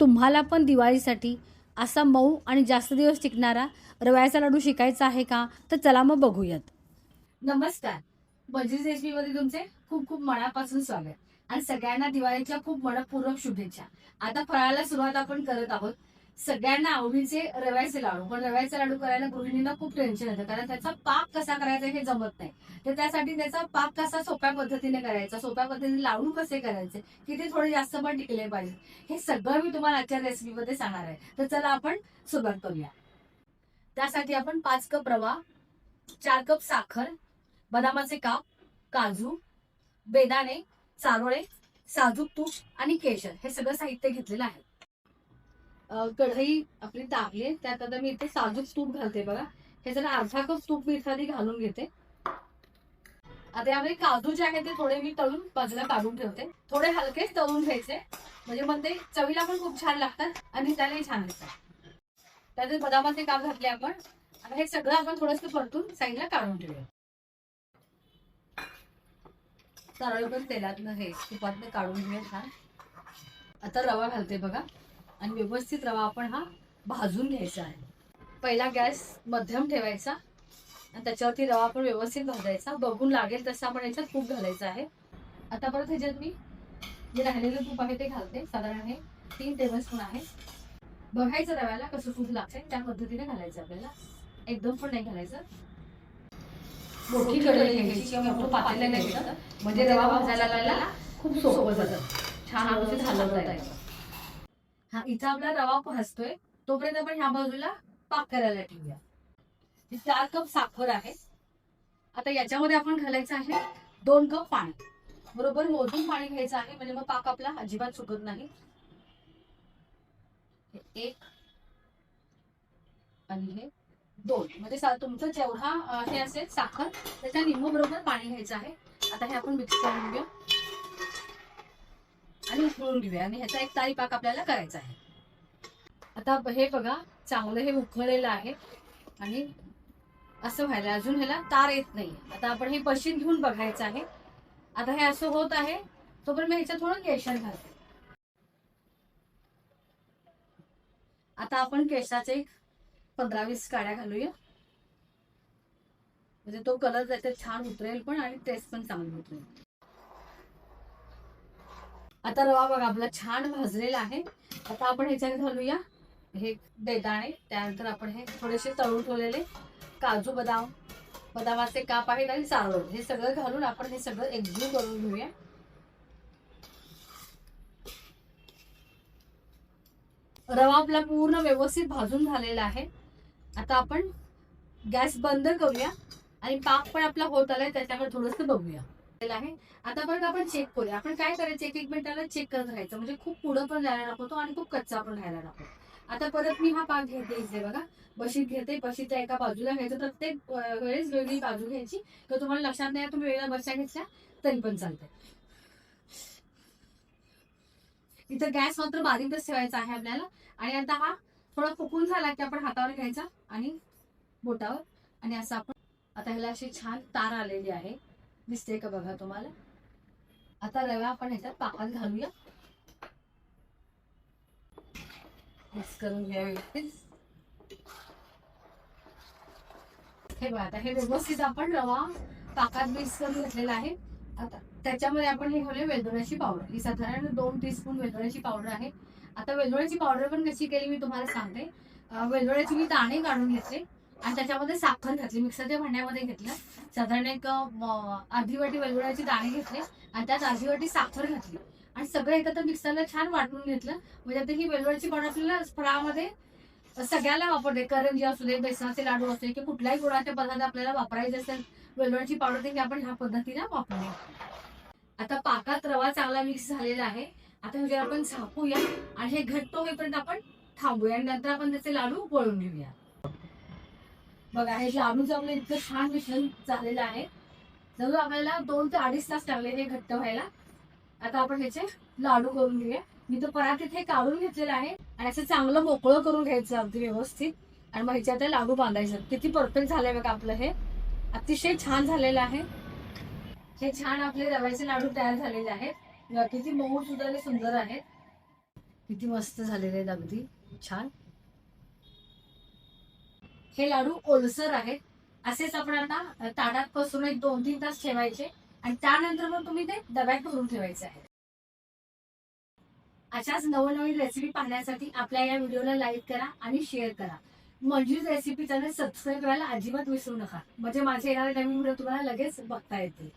तुम्हाला पण दिवाळीसाठी असा मऊ आणि जास्त दिवस टिकणारा रव्याचा लाडू शिकायचा आहे का? तर चला मग बघूयात. नमस्कार. बजीज रेसिपी मध्ये तुमचे खूप खूप मनापासून स्वागत. आणि सगळ्यांना दिवाळीच्या खूप मनपूर्वक शुभेच्छा. आता फराळाला सुरुवात आपण करत आहोत. सगळ्यांना आवडीचे रव्याचे लाडू. पण रव्याचे लाडू करायला गृहिणींना खूप टेन्शन येतं. कारण त्याचा पाक कसा करायचा हे जमत नाही. तर त्यासाठी त्याचा पाक कसा सोप्या पद्धतीने करायचा सोप्या पद्धतीने लाडू कसे करायचे की ते थोडे जास्त पण टिकले पाहिजे. हे सगळं मी तुम्हाला आजच्या रेसिपीमध्ये सांगणार आहे. तर चला आपण सुरुवात करूया. त्यासाठी आपण पाच कप रवा चार कप साखर बदामाचे काप काजू बेदाणे चारोळे साजूक तूप आणि केशर. हे सगळं साहित्य घेतलेलं आहे. कढई आपली तापली आहे. त्यात आता मी इथे साजूक तूप घालते बघा. हे जरा अर्धा कप तूप मी इथे घालून घेते. आता यामध्ये काजू जे आहे ते थोडे मी तळून बाजूला काढून ठेवते. थोडे हलके तळून घ्यायचे. म्हणजे मग ते चवीला पण खूप छान लागतात आणि त्यालाही छान लागतात. त्यात बदामाचे काप घातले आपण. आता हे सगळं आपण थोडंसं परतून साईडला काढून ठेवूया. सरळ पण तेलातनं हे तुपातनं काढून घेऊया छान. आता रवा घालते बघा. आणि व्यवस्थित रवा आपण हा भाजून घ्यायचा आहे. पहिला गॅस मध्यम ठेवायचा आणि त्याच्यावरती रवा आपण व्यवस्थित भाजायचा. बघून लागेल तसं आपण याच्यात तूप घालायचं आहे. आता परत ह्याच्यात मी जे राहिलेलं तूप आहे ते घालते. साधारण हे तीन टेबलस्पून आहे. बघायचं रव्याला कसं तूप लागतंय त्या पद्धतीने घालायचं आपल्याला. एकदम पण नाही घालायचं. मोठी कढई घ्यायची किंवा मोठं पातेलं घ्यायचं. म्हणजे रवा भाजायला खूप सोपं जातं. छान व्यवस्थित हलवता येतं. हा इथं आपला रवा भाजतोय. तोपर्यंत आपण ह्या बाजूला पाक करायला ठेवूया. चार कप साखर आहे. आता याच्यामध्ये आपण घालायचं आहे दोन कप पाणी. बरोबर मोजून पाणी घ्यायचं आहे म्हणजे मग पाक आपला अजिबात चुकत नाही. एक आणि हे दोन. म्हणजे तुमचं जेवढा हे असेल साखर त्याच्या निम्म बरोबर पाणी घ्यायचं आहे. आता हे आपण मिक्स करून घेऊ आणि उकळून घेऊया आणि ह्याचा एक तारी पाक आपल्याला करायचा आहे. आता हे बघा चांगलं हे उकळलेलं आहे आणि असं व्हायला अजून ह्याला तार येत नाही आता आपण हे पशीन घेऊन बघायचं आहे. आता हे असं होत आहे तोपर्यंत मी ह्याच्यात थोडं केशर घालते. आता आपण केशाचे एक पंधरा वीस काड्या घालूया. म्हणजे तो कलर त्याच्यात छान उतरेल पण आणि टेस्ट पण चांगली उतरेल. आता रवा बघा आपला छान भाजलेला आहे. आता आपण ह्याच्यात घालूया. हे बेदाणे त्यानंतर आपण हे थोडेसे तळून ठेवलेले काजू बदाम. बदामाचे काप आहेत आणि चारोळ हे सगळं घालून आपण हे सगळं एकजीव करून घेऊया. रवा आपला पूर्ण व्यवस्थित भाजून झालेला आहे. आता आपण गॅस बंद करूया आणि पाक पण आपला होत आलाय त्याच्याकडे थोडस बघूया. आहे. आता परत आपण चेक करूया. आपण काय करायचं? एक एक मिनिटाला चेक करत राहायचं. म्हणजे खूप पुढं पण जायला नको तो आणि खूप कच्चा पण राहायला नको. आता परत मी हा पाक घेते इथे बघा. बशीत घेते. बशीच्या एका बाजूला घ्यायचं. प्रत्येक वेळेस वेगळी बाजू घ्यायची. तर तुम्हाला लक्षात नाही तुम्ही वेगळ्या बशा घेतल्या तरी पण चालते इथं गॅस मात्र बारीकच ठेवायचा आहे आपल्याला. आणि आता हा थोडा फुकून झाला की आपण हातावर घ्यायचा आणि बोटावर. आणि असं आपण आता ह्याला अशी छान तार आलेली आहे. दिसते का बघा तुम्हाला. आता रवा आपण ह्याच्यात पाकात घालूया. मिक्स करून घ्या हे बघा आता हे व्यवस्थित आपण रवा पाकात मिक्स करून घेतलेला आहे. आता त्याच्यामध्ये आपण हे घालूया वेलदोण्याची पावडर ही साधारण दोन टीस्पून वेलदोण्याची पावडर आहे. आता वेलदोण्याची पावडर पण कशी केली मी तुम्हाला सांगते. वेलदोण्याची मी दाणे काढून घेतले. आणि त्याच्यामध्ये साखर घातली मिक्सरच्या भांड्यामध्ये घेतलं साधारण एक अर्धी वाटी वेलदोड्याची दाणे घेतले आणि त्यात अर्धी वाटी साखर घातली. आणि सगळं एकत्र मिक्सरला छान वाटून घेतलं. म्हणजे आता ही वेलदोड्याची पावडर आपल्याला फळामध्ये सगळ्याला वापरते. करंजी असू दे बेसनाचे लाडू असू दे की कुठल्याही गुळाचे पदार्थ आपल्याला वापरायचे असेल वेलदोड्याची पावडर देखील आपण ह्या पद्धतीने वापरूया आता पाकात रवा चांगला मिक्स झालेला आहे. आता म्हणजे आपण झाकूया आणि हे घट्ट होईपर्यंत आपण थांबूया आणि नंतर आपण त्याचे लाडू वळून घेऊया. बघा हे लाडूचं आपलं इतकं छान मिश्रण झालेलं आहे. जवळ आपल्याला दोन ते अडीच तास लागले हे घट्ट व्हायला. आता आपण ह्याचे लाडू करून घेऊया. मी तो परातीत इथे काढून घेतलेलं आहे आणि असं चांगलं मोकळं करून घ्यायचं अगदी व्यवस्थित. आणि मग ह्याच्यात लाडू बांधायचं. किती परफेक्ट झालंय बघा आपलं हे. अतिशय छान झालेलं आहे. हे छान आपले रव्याचे लाडू तयार झालेले आहेत. किती मऊ सुद्धा सुंदर आहेत. किती मस्त झालेले आहेत अगदी. छान. हे लाडू ओलसर आहेत. असेच आपण आता ताटात पसरून एक दोन तीन तास ठेवायचे आणि त्यानंतर मग तुम्ही ते डब्यात भरून ठेवायचे आहेत. अशाच नवनवीन रेसिपी पाहण्यासाठी आपल्या या व्हिडिओला लाईक करा आणि शेअर करा. म्हणजेच रेसिपी चॅनल सबस्क्राईब करायला अजिबात विसरू नका. म्हणजे माझे येणारे नवीन व्हिडिओ तुम्हाला लगेच बघता येतील.